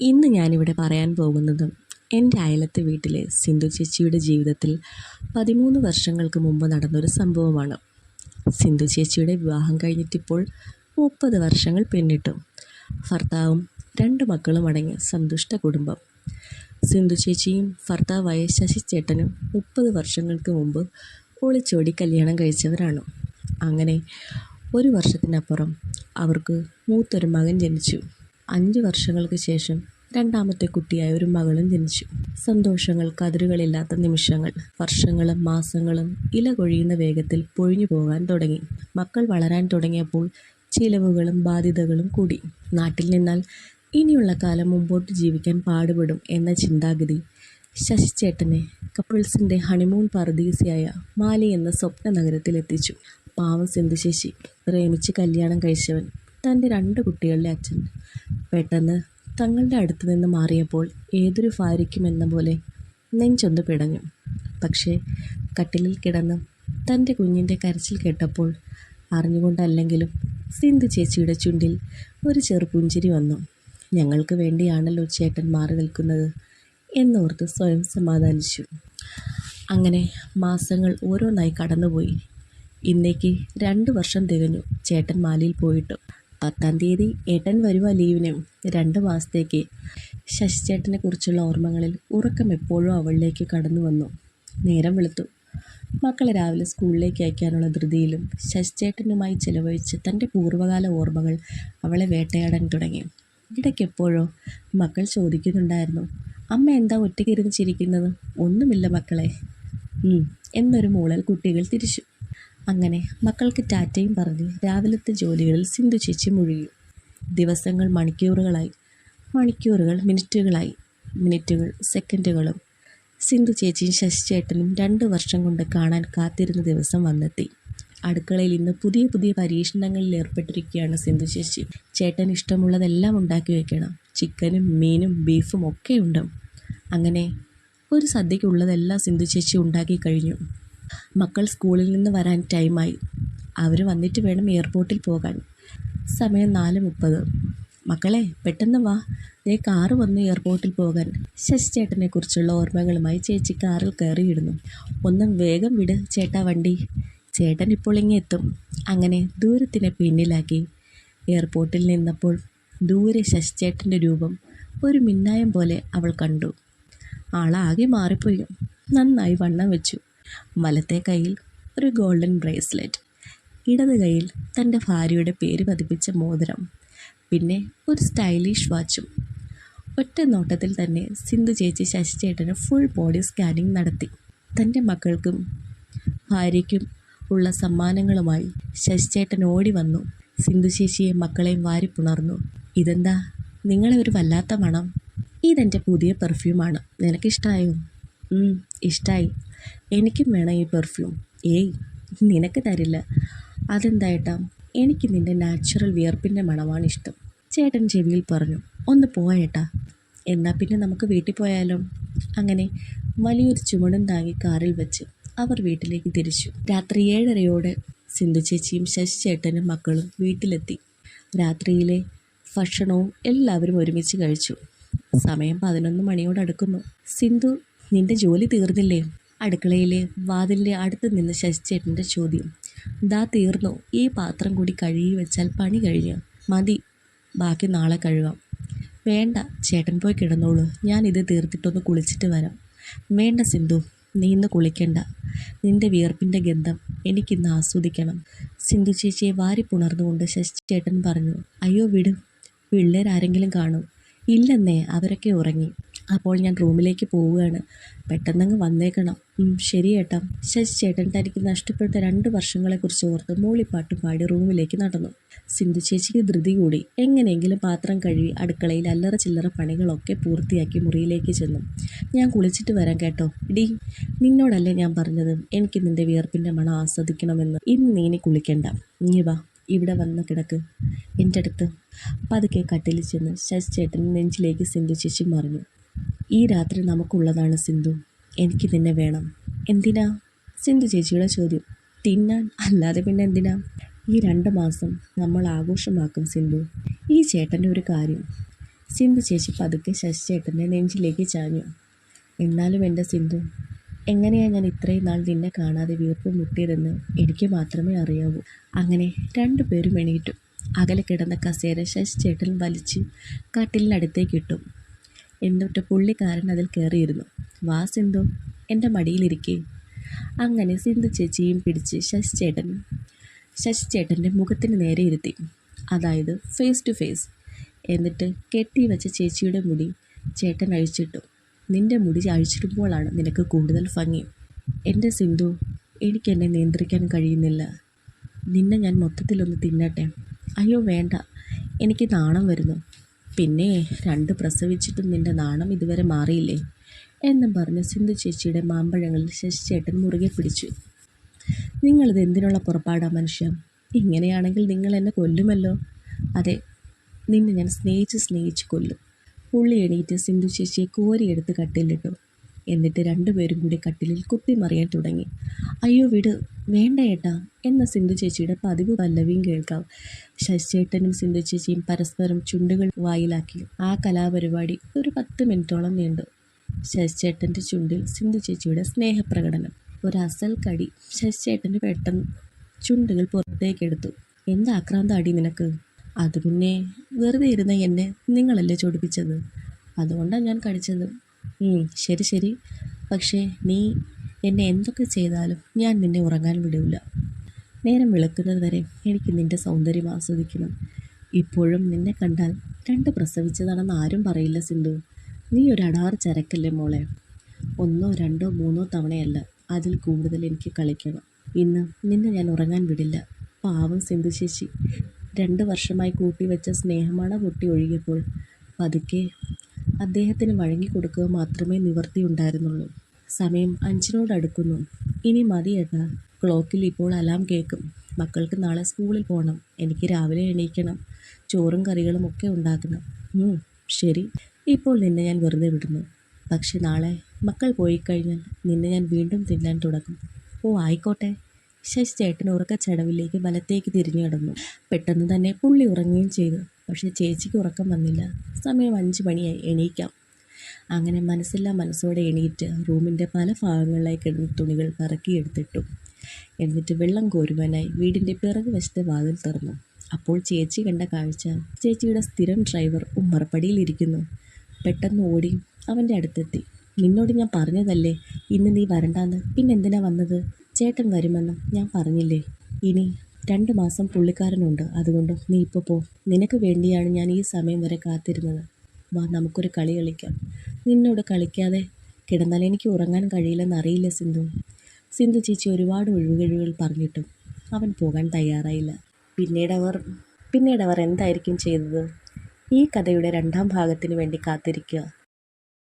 ഇന്ന് ഞാനിവിടെ പറയാൻ പോകുന്നത് എന്റെ അയലത്തെ വീട്ടിലെ സിന്ധു ചേച്ചിയുടെ ജീവിതത്തിൽ പതിമൂന്ന് വർഷങ്ങൾക്ക് മുമ്പ് നടന്നൊരു സംഭവമാണ്. സിന്ധു ചേച്ചിയുടെ വിവാഹം കഴിഞ്ഞിട്ടിപ്പോൾ മുപ്പത് വർഷങ്ങൾ പിന്നിട്ടു. ഭർത്താവും രണ്ട് മക്കളും അടങ്ങിയ സന്തുഷ്ട കുടുംബം. സിന്ധു ചേച്ചിയും ഭർത്താവായ ശശി ചേട്ടനും മുപ്പത് വർഷങ്ങൾക്ക് മുമ്പ് ഒളിച്ചോടി കല്യാണം കഴിച്ചവരാണ്. അങ്ങനെ ഒരു വർഷത്തിനപ്പുറം അവർക്ക് മൂത്തൊരു മകൻ ജനിച്ചു. അഞ്ച് വർഷങ്ങൾക്ക് ശേഷം രണ്ടാമത്തെ കുട്ടിയായ ഒരു മകളും ജനിച്ചു. സന്തോഷങ്ങൾ കതിരുകളില്ലാത്ത നിമിഷങ്ങൾ വർഷങ്ങളും മാസങ്ങളും ഇല കൊഴിയുന്ന വേഗത്തിൽ പൊഴിഞ്ഞു പോകാൻ തുടങ്ങി. മക്കൾ വളരാൻ തുടങ്ങിയപ്പോൾ ചിലവുകളും ബാധ്യതകളും കൂടി. നാട്ടിൽ നിന്നാൽ ഇനിയുള്ള കാലം മുമ്പോട്ട് ജീവിക്കാൻ പാടുപെടും എന്ന ചിന്താഗതി ശശിചേട്ടനെ കപ്പിൾസിന്റെ ഹണിമൂൺ പർദീസിയായ മാലി എന്ന സ്വപ്ന നഗരത്തിലെത്തിച്ചു പാവം സിന്ധുശേഷി പ്രേമിച്ച് കല്യാണം കഴിച്ചവൻ. തന്റെ രണ്ട് കുട്ടികളുടെ അച്ഛൻ പെട്ടെന്ന് തങ്ങളുടെ അടുത്ത് നിന്ന് മാറിയപ്പോൾ ഏതൊരു ഭാര്യയ്ക്കും എന്ന പോലെ നെഞ്ചൊന്ന് പിടഞ്ഞു. പക്ഷേ കട്ടിലിൽ കിടന്ന് തന്റെ കുഞ്ഞിന്റെ കരച്ചിൽ കേട്ടപ്പോൾ അറിഞ്ഞുകൊണ്ടല്ലെങ്കിലും സിന്ധു ചേച്ചിയുടെ ചുണ്ടിൽ ഒരു ചെറുപുഞ്ചിരി വന്നു. ഞങ്ങൾക്ക് വേണ്ടിയാണല്ലോ ചേട്ടൻ മാറി നിൽക്കുന്നത് എന്നോർത്ത് സ്വയം സമാധാനിച്ചു. അങ്ങനെ മാസങ്ങൾ ഓരോന്നായി കടന്നുപോയി. ഇന്നേക്ക് രണ്ട് വർഷം തികഞ്ഞു ചേട്ടൻ മാലിയിൽ പോയിട്ട്. പത്താം തീയതി ഏട്ടൻ വരുവാ ലീവിന് രണ്ട് മാസത്തേക്ക്. ശശിചേട്ടനെ കുറിച്ചുള്ള ഓർമ്മകളിൽ ഉറക്കം എപ്പോഴും അവളിലേക്ക് കടന്നു വന്നു. നേരം വെളുത്തു. മക്കളെ രാവിലെ സ്കൂളിലേക്ക് അയക്കാനുള്ള ധൃതിയിലും ശശിചേട്ടനുമായി ചിലവഴിച്ച് തന്റെ പൂർവകാല ഓർമ്മകൾ അവളെ വേട്ടയാടാൻ തുടങ്ങി. ഇടയ്ക്കെപ്പോഴോ മക്കൾ ചോദിക്കുന്നുണ്ടായിരുന്നു അമ്മ എന്താ ഒറ്റയ്ക്കിരുന്ന് ചിരിക്കുന്നത്? ഒന്നുമില്ല മക്കളെ. എന്നൊരു മൂളൽ കുട്ടികൾ തിരിച്ചു. അങ്ങനെ മക്കൾക്ക് ടാറ്റയും പറഞ്ഞ് രാവിലത്തെ ജോലികളിൽ സിന്ധു ചേച്ചി മുഴുകി. ദിവസങ്ങൾ മണിക്കൂറുകളായി. മണിക്കൂറുകൾ മിനിറ്റുകളായി. മിനിറ്റുകൾ സെക്കൻഡുകളും. സിന്ധു ചേച്ചിയും ശശിചേട്ടനും രണ്ട് വർഷം കൊണ്ട് കാണാൻ കാത്തിരുന്ന ദിവസം വന്നെത്തി. അടുക്കളയിൽ ഇന്ന് പുതിയ പുതിയ പരീക്ഷണങ്ങളിൽ ഏർപ്പെട്ടിരിക്കുകയാണ് സിന്ധു ചേച്ചി. ചേട്ടൻ ഇഷ്ടമുള്ളതെല്ലാം ഉണ്ടാക്കി വെക്കണം. ചിക്കനും മീനും ബീഫും ഒക്കെ ഉണ്ട്. അങ്ങനെ ഒരു സദ്യക്കുള്ളതെല്ലാം സിന്ധു ചേച്ചി ഉണ്ടാക്കി കഴിഞ്ഞു. മക്കൾ സ്കൂളിൽ നിന്ന് വരാൻ ടൈമായി. അവർ വന്നിട്ട് വേണം എയർപോർട്ടിൽ പോകാൻ. സമയം നാല് മുപ്പത്. മക്കളെ പെട്ടെന്ന് വാ. ദേ കാറ് വന്നു എയർപോർട്ടിൽ പോകാൻ. ശശിചേട്ടനെ കുറിച്ചുള്ള ഓർമ്മകളുമായി ചേച്ചി കാറിൽ കയറിയിടുന്നു. ഒന്നും വേഗം വിട് ചേട്ടാ വണ്ടി. ചേട്ടൻ ഇപ്പോൾ ഇങ്ങ് എത്തും. അങ്ങനെ ദൂരത്തിനെ പിന്നിലാക്കി. എയർപോർട്ടിൽ നിന്നപ്പോൾ ദൂരെ ശശിചേട്ടന്റെ രൂപം ഒരു മിന്നായം പോലെ അവൾ കണ്ടു. ആളാകെ മാറിപ്പോയി. നന്നായി വണ്ണം വെച്ചു. വലത്തെ കയ്യിൽ ഒരു ഗോൾഡൻ ബ്രേസ്ലെറ്റ് ഇടത് കയ്യിൽ തന്റെ ഭാര്യയുടെ പേര് പതിപ്പിച്ച മോതിരം പിന്നെ ഒരു സ്റ്റൈലിഷ് വാച്ചും. ഒറ്റ നോട്ടത്തിൽ തന്നെ സിന്ധു ചേച്ചി ശശിചേട്ടന് ഫുൾ ബോഡി സ്കാനിങ് നടത്തി. തന്റെ മക്കൾക്കും ഭാര്യയ്ക്കും ഉള്ള സമ്മാനങ്ങളുമായി ശശിചേട്ടൻ ഓടി വന്നു. സിന്ധു ചേച്ചിയെ മക്കളെയും വാരിപ്പുണർന്നു. ഇതെന്താ? നിങ്ങളെ ഒരു വല്ലാത്ത മണം. ഇതെന്റെ പുതിയ പെർഫ്യൂമാണ് നിനക്കിഷ്ടമായോ ഇഷ്ടമായി എനിക്കും വേണം ഈ പെർഫ്യൂം ഏയ് നിനക്ക് തരില്ല. അതെന്തായിട്ടാ? എനിക്ക് നിന്റെ നാച്ചുറൽ വിയർപ്പിന്റെ മണമാണ് ഇഷ്ടം. ചേട്ടൻ ചെവിയിൽ പറഞ്ഞു ഒന്ന് പോയേട്ടാ. എന്നാൽ പിന്നെ നമുക്ക് വീട്ടിൽ പോയാലോ? അങ്ങനെ വലിയൊരു ചുമടും താങ്ങി കാറിൽ വെച്ച് അവർ വീട്ടിലേക്ക് തിരിച്ചു. രാത്രി ഏഴരയോടെ സിന്ധു ചേച്ചിയും ശശി ചേട്ടനും മക്കളും വീട്ടിലെത്തി. രാത്രിയിലെ ഭക്ഷണവും എല്ലാവരും ഒരുമിച്ച് കഴിച്ചു. സമയം പതിനൊന്ന് മണിയോടടുക്കുന്നു. സിന്ധു നിന്റെ ജോലി തീർന്നില്ലേ? അടുക്കളയിലെ വാതിലിന്റെ അടുത്ത് നിന്ന് ശശിചേട്ടന്റെ ചോദ്യം. ദാ തീർന്നു. ഈ പാത്രം കൂടി കഴുകി വെച്ചാൽ പണി കഴിഞ്ഞു. മതി. ബാക്കി നാളെ കഴുകാം. വേണ്ട. ചേട്ടൻ പോയി കിടന്നോളൂ. ഞാൻ ഇത് തീർത്തിട്ടൊന്ന് കുളിച്ചിട്ട് വരാം. വേണ്ട സിന്ധു. നീ ഇന്ന് കുളിക്കണ്ട. നിന്റെ വിയർപ്പിന്റെ ഗന്ധം എനിക്കിന്ന് ആസ്വദിക്കണം. സിന്ധു ചേച്ചിയെ വാരി പുണർന്നുകൊണ്ട് ശശിചേട്ടൻ പറഞ്ഞു അയ്യോ വിട്. പിള്ളേരാരെങ്കിലും കാണും. ഇല്ലെന്നേ അവരൊക്കെ ഉറങ്ങി. അപ്പോൾ ഞാൻ റൂമിലേക്ക് പോവുകയാണ്. പെട്ടെന്നങ്ങ് വന്നേക്കണം. ശരി ഏട്ടാ ശശി ചേട്ടൻ തനിക്ക് നഷ്ടപ്പെട്ട രണ്ട് വർഷങ്ങളെക്കുറിച്ച് ഓർത്ത് മൂളിപ്പാട്ട് പാടി റൂമിലേക്ക് നടന്നു. സിന്ധു ചേച്ചിക്ക് ധൃതി കൂടി. എങ്ങനെയെങ്കിലും പാത്രം കഴുകി അടുക്കളയിൽ അല്ലറ ചില്ലറ പണികളൊക്കെ പൂർത്തിയാക്കി മുറിയിലേക്ക് ചെന്നു. ഞാൻ കുളിച്ചിട്ട് വരാം കേട്ടോ. ഡി നിന്നോടല്ലേ ഞാൻ പറഞ്ഞത്? എനിക്ക് നിന്റെ വിയർപ്പിന്റെ മണം ആസ്വദിക്കണമെന്ന്. ഇന്ന് നീ ഇനി കുളിക്കണ്ട. നീ വാ. ഇവിടെ വന്ന് കിടക്ക്. എന്റെ അടുത്ത്. പതുക്കെ കട്ടിലിൽ ചെന്ന് ശശി ചേട്ടൻ നെഞ്ചിലേക്ക് സിന്ധു ചേച്ചി മറിഞ്ഞു. ഈ രാത്രി നമുക്കുള്ളതാണ് സിന്ധു. എനിക്ക് നിന്നെ വേണം. എന്തിനാ? സിന്ധു ചേച്ചിയുടെ ചോദ്യം. തിന്നാൻ അല്ലാതെ പിന്നെ എന്തിനാ? ഈ രണ്ട് മാസം നമ്മൾ ആഘോഷമാക്കും സിന്ധു. ഈ ചേട്ടന്റെ ഒരു കാര്യം. സിന്ധു ചേച്ചി പതുക്കെ ശശി ചേട്ടന്റെ നെഞ്ചിലേക്ക് ചാഞ്ഞു. എന്നാലും എന്റെ സിന്ധു എങ്ങനെയാണ് ഞാൻ ഇത്രയും നാൾ നിന്നെ കാണാതെ വീർപ്പ് മുട്ടിയതെന്ന് എനിക്ക് മാത്രമേ അറിയാവൂ. അങ്ങനെ രണ്ടുപേരും എണീറ്റു. അകലെ കിടന്ന കസേര ശശി ചേട്ടൻ വലിച്ച് കട്ടിലിനടുത്തേക്ക് ഇട്ടു. എന്നിട്ട് പുള്ളിക്കാരൻ അതിൽ കയറിയിരുന്നു. വാ സിന്ധു എന്റെ മടിയിലിരിക്കേ. അങ്ങനെ സിന്ധു ചേച്ചിയും പിടിച്ച് ശശിചേട്ടൻ ശശിചേട്ടന്റെ മുഖത്തിന് നേരെ ഇരുത്തി. അതായത് ഫേസ് ടു ഫേസ് എന്നിട്ട് കെട്ടി വെച്ച ചേച്ചിയുടെ മുടി ചേട്ടൻ അഴിച്ചിട്ടു. നിന്റെ മുടി അഴിച്ചിടുമ്പോഴാണ് നിനക്ക് കൂടുതൽ ഭംഗി. എന്റെ സിന്ധു എനിക്കെന്നെ നിയന്ത്രിക്കാൻ കഴിയുന്നില്ല. നിന്നെ ഞാൻ മൊത്തത്തിലൊന്ന് തിന്നട്ടെ. അയ്യോ വേണ്ട. എനിക്ക് നാണം വരുന്നു. പിന്നെ രണ്ട് പ്രസവിച്ചിട്ടും നിന്റെ നാണം ഇതുവരെ മാറിയില്ലേ? എന്നും പറഞ്ഞ് സിന്ധു ചേച്ചിയുടെ മാമ്പഴങ്ങളിൽ ശശിചേട്ടൻ മുറുകെ പിടിച്ചു. നിങ്ങളിത് എന്തിനുള്ള പുറപ്പാടാ മനുഷ്യ? ഇങ്ങനെയാണെങ്കിൽ നിങ്ങൾ എന്നെ കൊല്ലുമല്ലോ? അതെ നിന്നെ ഞാൻ സ്നേഹിച്ച് സ്നേഹിച്ച് കൊല്ലും. പുള്ളി എണീറ്റ് സിന്ധു ചേച്ചിയെ കോരിയെടുത്ത് കട്ടിലിട്ടു. എന്നിട്ട് രണ്ടുപേരും കൂടി കട്ടിലിൽ കുത്തിമറിയാൻ തുടങ്ങി. അയ്യോ വിട് വേണ്ട ഏട്ടാ എന്ന സിന്ധു ചേച്ചിയുടെ പതിവ് പല്ലവിയും കേൾക്കാം. ശശിചേട്ടനും സിന്ധു ചേച്ചിയും പരസ്പരം ചുണ്ടുകൾ വായിലാക്കി. ആ കലാപരിപാടി ഒരു പത്ത് മിനിറ്റോളം നീണ്ടു. ശശിചേട്ടന്റെ ചുണ്ടിൽ സിന്ധു ചേച്ചിയുടെ സ്നേഹപ്രകടനം. ഒരു അസൽ കടി ശശിചേട്ടന് പെട്ടെന്ന് ചുണ്ടുകൾ പുറത്തേക്കെടുത്തു. എന്ത് ആക്രാന്ത അടി നിനക്ക്? അത് പിന്നെ വെറുതെ ഇരുന്ന എന്നെ നിങ്ങളല്ലേ ചൊടിപ്പിച്ചത്? അതുകൊണ്ടാണ് ഞാൻ കടിച്ചത്. ശരി ശരി. പക്ഷേ നീ എന്നെ എന്തൊക്കെ ചെയ്താലും ഞാൻ നിന്നെ ഉറങ്ങാൻ വിടില്ല നേരം വിളക്കുന്നത് വരെ എനിക്ക് നിന്റെ സൗന്ദര്യം ആസ്വദിക്കണം. ഇപ്പോഴും നിന്നെ കണ്ടാൽ രണ്ട് പ്രസവിച്ചതാണെന്ന് ആരും പറയില്ല സിന്ധു. നീ ഒരു അടാർ ചരക്കല്ലേ മോളെ? ഒന്നോ രണ്ടോ മൂന്നോ തവണയല്ല അതിൽ കൂടുതൽ എനിക്ക് കളിക്കണം. ഇന്ന് നിന്നെ ഞാൻ ഉറങ്ങാൻ വിടില്ല. പാവം സിന്ധുശേഷി. രണ്ട് വർഷമായി കൂട്ടി വെച്ച സ്നേഹമാണ് പൊട്ടി ഒഴുകിയപ്പോൾ. പതുക്കെ അദ്ദേഹത്തിന് വഴങ്ങിക്കൊടുക്കുക മാത്രമേ നിവർത്തിയുണ്ടായിരുന്നുള്ളൂ സമയം അഞ്ചിനോടടുക്കുന്നു ഇനി മതിയേട്ട ക്ലോക്കിൽ ഇപ്പോൾ അലാം കേൾക്കും. മക്കൾക്ക് നാളെ സ്കൂളിൽ പോകണം എനിക്ക് രാവിലെ എണീക്കണം. ചോറും കറികളും ഒക്കെ ഉണ്ടാക്കണം. ശരി. ഇപ്പോൾ നിന്നെ ഞാൻ വെറുതെ വിടുന്നു. പക്ഷെ നാളെ മക്കൾ പോയി കഴിഞ്ഞാൽ നിന്നെ ഞാൻ വീണ്ടും തിന്നാൻ തുടങ്ങും ഓ ആയിക്കോട്ടെ. ശശി ചേട്ടൻ ഉറക്കച്ചടവിലേക്ക് വലത്തേക്ക് തിരിഞ്ഞു കിടന്നു. പെട്ടെന്ന് തന്നെ പുള്ളി ഉറങ്ങുകയും ചെയ്തു. പക്ഷേ ചേച്ചിക്ക് ഉറക്കം വന്നില്ല. സമയം അഞ്ച് മണിയായി. എണീക്കാം. അങ്ങനെ മനസ്സില്ലാ മനസ്സോടെ എണീറ്റ് റൂമിന്റെ പല ഭാഗങ്ങളിലായി കിടന്ന തുണികൾ പറക്കിയെടുത്തിട്ടു എന്നിട്ട് വെള്ളം കോരുവാനായി വീടിന്റെ പിറകു വശത്തെ വാതിൽ തുറന്നു. അപ്പോൾ ചേച്ചി കണ്ട കാഴ്ച. ചേച്ചിയുടെ സ്ഥിരം ഡ്രൈവർ ഉമ്മറപ്പടിയിലിരിക്കുന്നു പെട്ടെന്ന് ഓടി അവന്റെ അടുത്തെത്തി. നിന്നോട് ഞാൻ പറഞ്ഞതല്ലേ ഇന്ന് നീ വരണ്ടാന്ന്? പിന്നെന്തിനാ വന്നത്? ചേട്ടൻ വരുമെന്ന് ഞാൻ പറഞ്ഞില്ലേ? ഇനി രണ്ട് മാസം പുള്ളിക്കാരനുണ്ട്. അതുകൊണ്ട് നീ ഇപ്പോൾ പോ. നിനക്ക് വേണ്ടിയാണ് ഞാൻ ഈ സമയം വരെ കാത്തിരുന്നത്. വാ നമുക്കൊരു കളി കളിക്കാം. നിന്നോട് കളിക്കാതെ കിടന്നാൽ എനിക്ക് ഉറങ്ങാൻ കഴിയില്ലെന്ന് അറിയില്ല സിന്ധു? സിന്ധു ചേച്ചി ഒരുപാട് ഒഴിവുകഴിവുകൾ പറഞ്ഞിട്ടും അവൻ പോകാൻ തയ്യാറായില്ല. പിന്നീട് അവർ പിന്നീട് അവർ എന്തായിരിക്കും ചെയ്തത്? ഈ കഥയുടെ രണ്ടാം ഭാഗത്തിന് വേണ്ടി കാത്തിരിക്കുക.